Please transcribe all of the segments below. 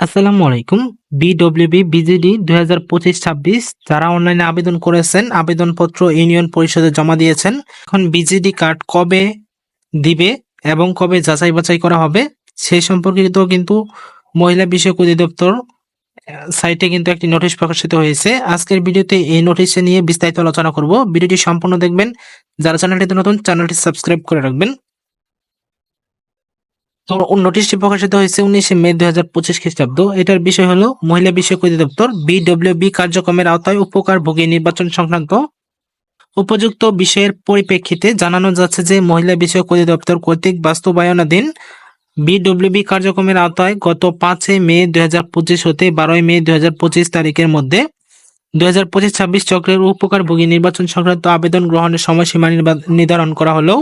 আসসালামু আলাইকুম। বিডব্লিউবি বিজিডি দুই হাজার পঁচিশ ছাব্বিশ যারা অনলাইনে আবেদন করেছেন, আবেদনপত্র ইউনিয়ন পরিষদে জমা দিয়েছেন, এখন বিজিডি কার্ড কবে দিবে এবং কবে যাচাই বাছাই করা হবে সেই সম্পর্কিত কিন্তু মহিলা বিষয়ক অধিদপ্তর সাইটে কিন্তু একটি নোটিশ প্রকাশিত হয়েছে। আজকের ভিডিওতে এই নোটিশে নিয়ে বিস্তারিত আলোচনা করব। ভিডিওটি সম্পূর্ণ দেখবেন। যারা চ্যানেলটিতে নতুন, চ্যানেলটি সাবস্ক্রাইব করে রাখবেন। তো নোটিশটি প্রকাশিত হয়েছে উনিশে মে দুই হাজার পঁচিশ খ্রিস্টাব্দ। এটার বিষয় হলো, মহিলা বিষয়ক অধিদপ্তর বিডব্লিউবি কার্যক্রমের আওতায় উপকার ভোগী নির্বাচন সংক্রান্ত উপযুক্ত বিষয়ের পরিপ্রেক্ষিতে জানানো যাচ্ছে যে, মহিলা কর্তৃক বাস্তবায়নাধীন কার্যক্রমের আওতায় গত পাঁচই মে দুই পঁচিশ হতে বারোই মে দুই পঁচিশ তারিখের মধ্যে দুই হাজার পঁচিশ ছাব্বিশ চক্রের উপকারভোগী নির্বাচন সংক্রান্ত আবেদন গ্রহণের সময়সীমা নির্ধারণ করা হলেও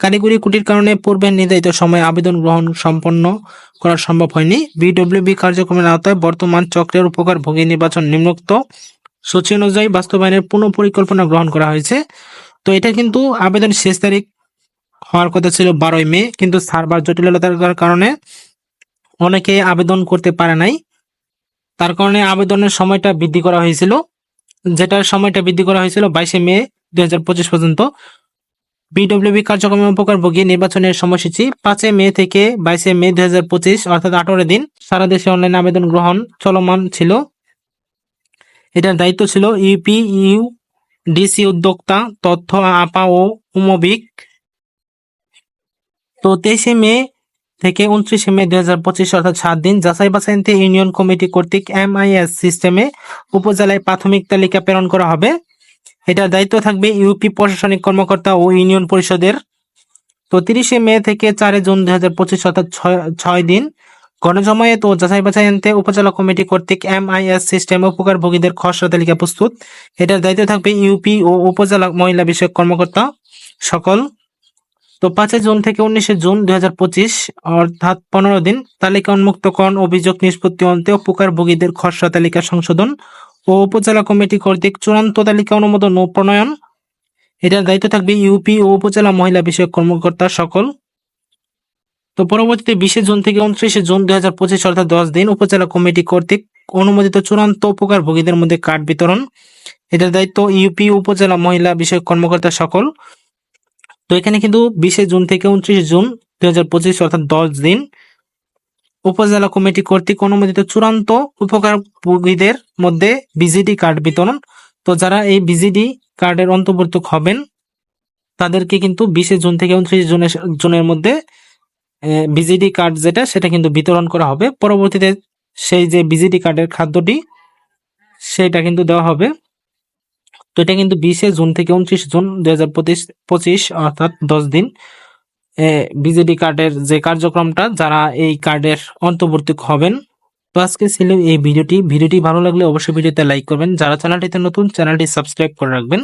কারিগরি কুটির কারণে পূর্বে নির্ধারিত সময় আবেদন গ্রহণ সম্পন্ন করা সম্ভব হয়নি। বিডব্লিউবি কার্যক্রমের আওতায় বর্তমান চক্রের উপকার ভোগী নির্বাচন নিম্নোক্ত সূচি অনুযায়ী বাস্তবায়নের পুনঃ পরিকল্পনা গ্রহণ করা হয়েছে। তো এটা কিন্তু আবেদন শেষ তারিখ হওয়ার কথা ছিল বারোই মে, কিন্তু সার্ভার জটিলতার কারণে অনেকে আবেদন করতে পারে নাই। তার কারণে আবেদনের সময়টা বৃদ্ধি করা হয়েছিল। যেটার সময়টা বৃদ্ধি করা হয়েছিল বাইশে মে দুই পর্যন্ত। বিডব্লিউবি কার্যক্রমের উপকারভোগী নির্বাচনের সময়সূচি পাঁচই মে থেকে বাইশে মে দুই হাজার পঁচিশ, অর্থাৎ আঠারো দিন। সারা দেশে অনলাইন আবেদন গ্রহণ চলমান ছিল। এটার দায়িত্ব ছিল ইউপি, ইউ, ডিসি উদ্যোক্তা, তথ্য আপা ও উমবিক। তো তেইশে মে থেকে উনত্রিশে মে দুই হাজার পঁচিশ, অর্থাৎ সাত দিন, যাচাই বাছাইতে ইউনিয়ন কমিটি কর্তৃক এমআইএস সিস্টেমে উপজেলায় প্রাথমিক তালিকা প্রেরণ করা হবে। এটার দায়িত্ব থাকবে ইউপি প্রশাসনিক কর্মকর্তা ও ইউনিয়ন পরিষদের। তো তিরিশে মে থেকে চারে জুন দুই হাজার পঁচিশ অর্থাৎ ছয় দিন গণজমায়েত ও যাচাই বাছাই আনতে উপজেলা কমিটি কর্তৃক এমআইএস সিস্টেমে উপকারভোগীদের খসড়া তালিকা প্রস্তুত। এটার দায়িত্ব থাকবে ইউপি ও উপজেলা মহিলা বিষয়ক কর্মকর্তা সকল। তো পাঁচই জুন থেকে উনিশে জুন দুই হাজার পঁচিশ অর্থাৎ পনেরো দিন তালিকা উন্মুক্তকরণ অভিযোগ নিষ্পত্তি অন্তে উপকারভোগীদের খসড়া তালিকা সংশোধন ও উপজেলা কমিটি কর্তৃক চূড়ান্ত তালিকা অনুমোদন ও প্রণয়ন। এটার দায়িত্ব থাকবে ইউপি ও উপজেলা মহিলা বিষয়ক কর্মকর্তা সকল। তো পরবর্তীতে বিশে জুন থেকে উনত্রিশে জুন দুই হাজার পঁচিশ অর্থাৎ দশ দিন উপজেলা কমিটি কর্তৃক অনুমোদিত চূড়ান্ত উপকারভোগীদের মধ্যে কার্ড বিতরণ। এটার দায়িত্ব ইউপি উপজেলা মহিলা বিষয়ক কর্মকর্তা সকল। তো এখানে কিন্তু বিশে জুন থেকে উনত্রিশে জুন দুই হাজার পঁচিশ অর্থাৎ দশ দিন উপজেলা কমিটি কর্তৃক অনুমোদিত চূড়ান্ত উপকারভোগীদের মধ্যে বিজিডি কার্ড বিতরণ। তো যারা এই বিজিডি কার্ডের অন্তর্ভুক্ত হবেন, তাদেরকে কিন্তু বিশে জুন থেকে উনত্রিশ জুনের জুনের মধ্যে বিজিডি কার্ড যেটা, সেটা কিন্তু বিতরণ করা হবে। পরবর্তীতে সেই যে বিজিডি কার্ডের খাদ্যটি, সেটা কিন্তু দেওয়া হবে। তো এটা কিন্তু বিশে জুন থেকে উনত্রিশ জুন দুই অর্থাৎ দশ দিন। বিজেডি কার্ডের যে কার্যক্রমটা, যারা এই কার্ডের অন্তর্বর্তী হবেন। তো আজকে ছিল এই ভিডিওটি। ভিডিওটি ভালো লাগলে অবশ্যই ভিডিওতে লাইক করবেন। যারা চ্যানেলটিতে নতুন, চ্যানেলটি সাবস্ক্রাইব করে রাখবেন।